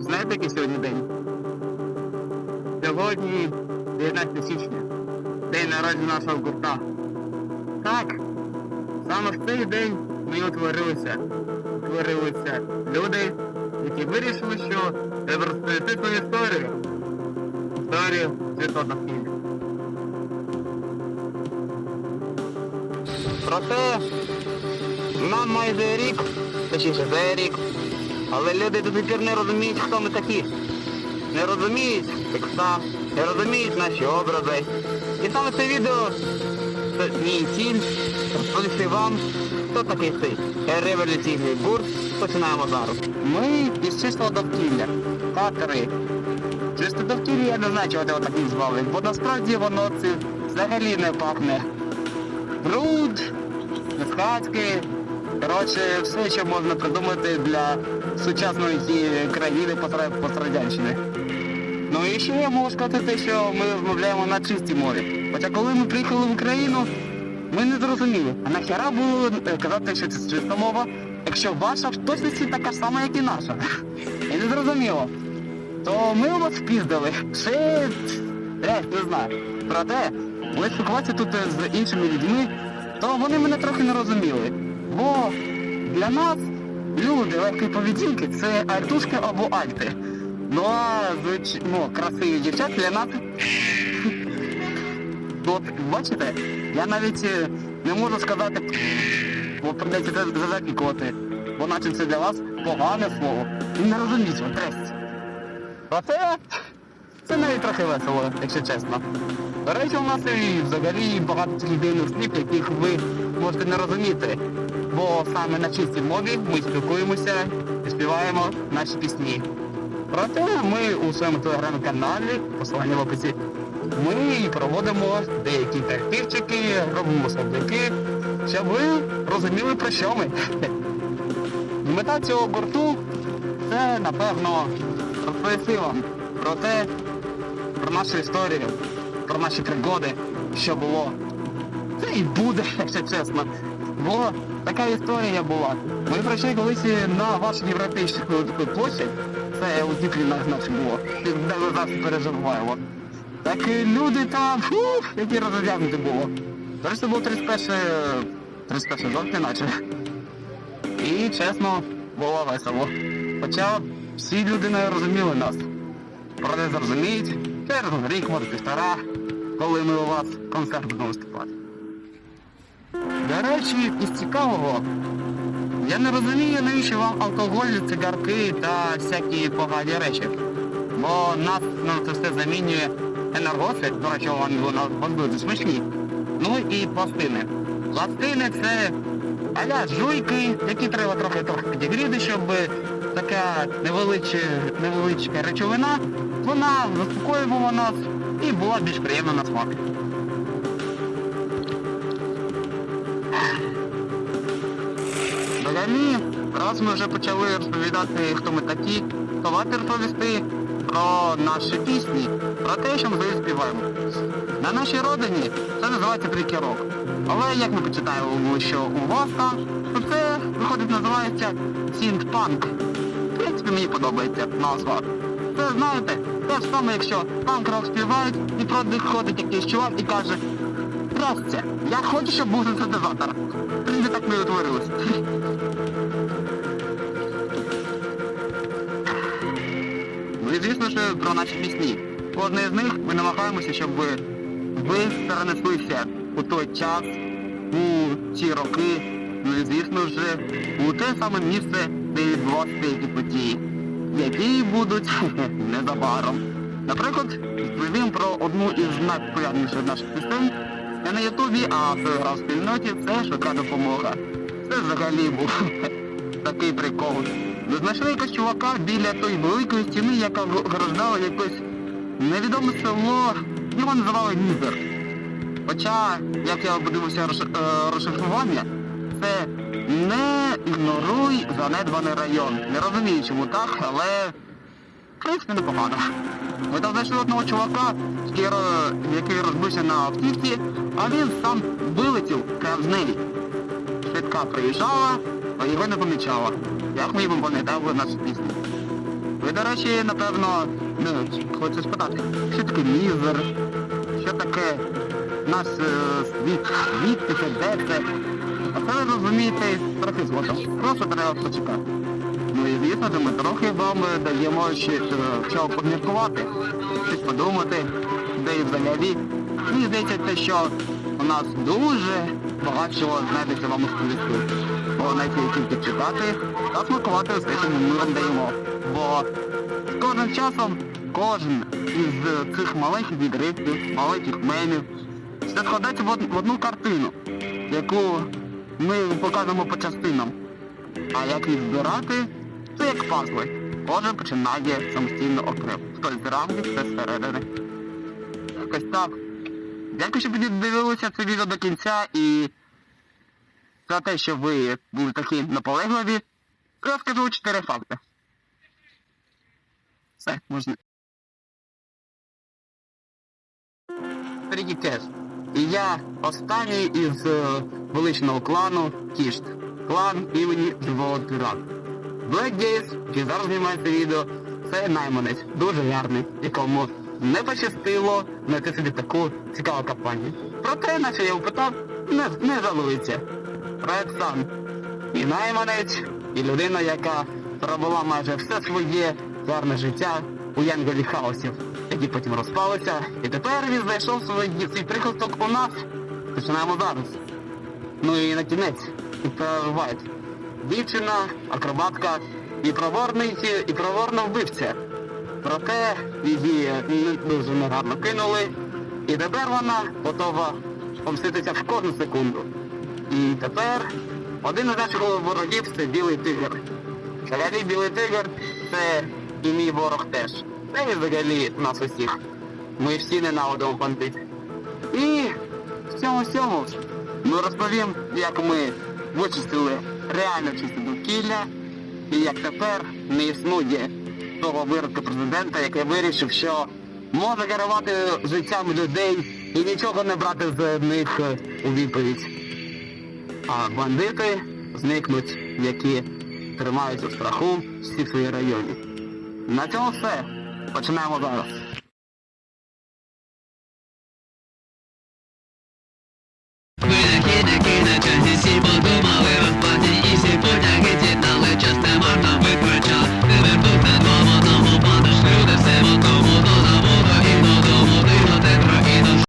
Знаєте, який сьогодні день? Сьогодні 19 січня. День народження нашого гурта. Так, саме в цей день ми утворилися. Утворилися люди, які вирішили, що треба розповісти свою історію. Історію світла навкілля. Проте нам майже рік, точніше за рік, але люди до пір не розуміють, хто ми такі. Не розуміють текста, не розуміють наші образи. І саме це відео це мій ціль розповісти вам, хто такий цей революційний гурт. Починаємо зараз. Ми із чистого довкілля. Татари. Чисте довкілля я не знаю, чого його так назвали, бо насправді воно це взагалі не пахне. Бруд, безхатьки, коротше, все, що можна придумати для сучасної країни постра- пострадянщини. Ну і ще я можу сказати те, що ми розмовляємо на чистій мові. Хоча коли ми приїхали в Україну, ми не зрозуміли, а нахера було е, казати, що це чиста мова, якщо ваша в точності така ж сама, як і наша. І не зрозуміло. То ми вас впіздали. Ще я не знаю. Проте, коли спілкуватися тут е, з іншими людьми, то вони мене трохи не розуміли. Бо для нас люди легкої поведінки це альтушки або альти. Ну а звич... ну, красиві дівчат для нас. От бачите, я навіть е, не можу сказати, бо придеться запікувати, бо наче це для вас погане слово. Не розуміють ви тресть. Проте це навіть трохи весело, якщо чесно. До речі, у нас і взагалі багато таких дивних слів, яких ви можете не розуміти. Бо саме на чистій мові ми спілкуємося і співаємо наші пісні. Проте ми у своєму телеграм-каналі, посилання в описі, ми проводимо деякі інтерактивчики, робимо словники, щоб ви розуміли про що ми. Мета цього гурту це, напевно, розповісти вам про те, про нашу історію, про наші пригоди, що було. Це і буде, якщо чесно. Бо така історія була. Ми прийшли колись на вашу європейську площадь, це у Дніпрі на- наче було, де ми завжди переживаємо. Так і люди там, фух, які розглянути було. Речі, це було 31, 31 жовтня, наче. І чесно, було весело. Хоча всі люди не розуміли нас. Проте зрозуміють, через рік, може півтора, коли ми у вас концерт будемо виступати. До речі, із цікавого, я не розумію, навіщо вам алкоголь, цигарки та всякі погані речі. Бо нас ну, це все замінює енергосвіт, до речі, вони будуть смачні. Ну і пластини. Пластини це аля жуйки, які треба трохи трохи підігріти, щоб така невеличка, невеличка речовина, вона заспокоювала нас і була більш приємна на смак. Взагалі, раз ми вже почали розповідати, хто ми такі, то варто розповісти про наші пісні, про те, що ми співаємо. На нашій родині це називається трикерок. Але як ми почитаємо, що у вас там, то це виходить називається сінт-панк. В принципі, мені подобається назва. Це знаєте, те ж саме, якщо панк-рок співають і проходить якийсь чувак і каже Здрасте, я хочу, щоб був синтезатор. Принципі, так ми утворилися. Ну і звісно ж про наші пісні. Одне з них ми намагаємося, щоб ви, ви перенеслися у той час, у ці роки, ну і звісно ж, у те саме місце, де відбувалися деякі події, які будуть незабаром. Наприклад, розповім про одну із найпопулярніших наших пісень. Не на Ютубі, а в спільноті це швидка допомога. Це взагалі був такий прикол. Ми знайшли якогось чувака біля тої великої стіни, яка ограждала якесь невідоме село, його називали Нізер. Хоча, як я подивився е, розшифрування, це не ігноруй занедбаний район. Не розумію, чому так, але в принципі непогано. Ми там знайшли одного чувака, який, розбився на автівці, а він сам вилетів прямо з неї. Швидка приїжджала, а його не помічала. Як ми їм пам'ятали нашу пісню. Ви, до речі, напевно, ну, хочу спитати, що таке мізер, що таке наш е, світ, звідки де це. А це ви розумієте трохи згодом. Просто треба почекати. Ну і звісно, ми трохи вам е, даємо ще е, чого поміркувати, щось подумати, де і взагалі. Мені здається, те, що у нас дуже багато чого знайдеться вам розповісти. Навіть тільки читати та смакувати все, що ми вам даємо. Бо з кожним часом кожен із е, цих маленьких відривків, маленьких мемів, все складається в од- в одну картину, яку ми показуємо по частинам. А як їх збирати, це як пазли. Кожен починає самостійно окремо. Хтось зранку, хтось зсередини. Якось так. Дякую, що ви дивилися це відео до кінця і за те, що ви були такі наполегливі, я скажу чотири факти. Все, можна. Кеш. І я останній із е, величного клану Кішт. Клан імені Живого Тирана. Black Gaze, який зараз знімає це відео, це найманець, дуже гарний, якому не пощастило знайти собі таку цікаву компанію. Проте, наче я впитав, не, не жалується. Red Sun. І найманець, і людина, яка пробула майже все своє гарне життя у Янголі Хаосів, які потім розпалися. І тепер він знайшов свій прихисток у нас. Починаємо зараз. Ну і на кінець. І Вайт. Дівчина, акробатка і проворний, і проворна вбивця. Проте її дуже негарно кинули. І тепер вона готова помститися в кожну секунду. І тепер один із наших ворогів це білий тигр. Взагалі білий тигр це і мій ворог теж. Це і взагалі нас усіх. Ми всі ненавидимо бандитів. І в цьому всьому ми розповім, як ми вичистили реально чисте довкілля, і як тепер не існує того виродка президента, який вирішив, що може керувати життям людей і нічого не брати з них у відповідь. А бандити зникнуть, які тримаються в страху всі свої районі. На цьому все. Починаємо зараз.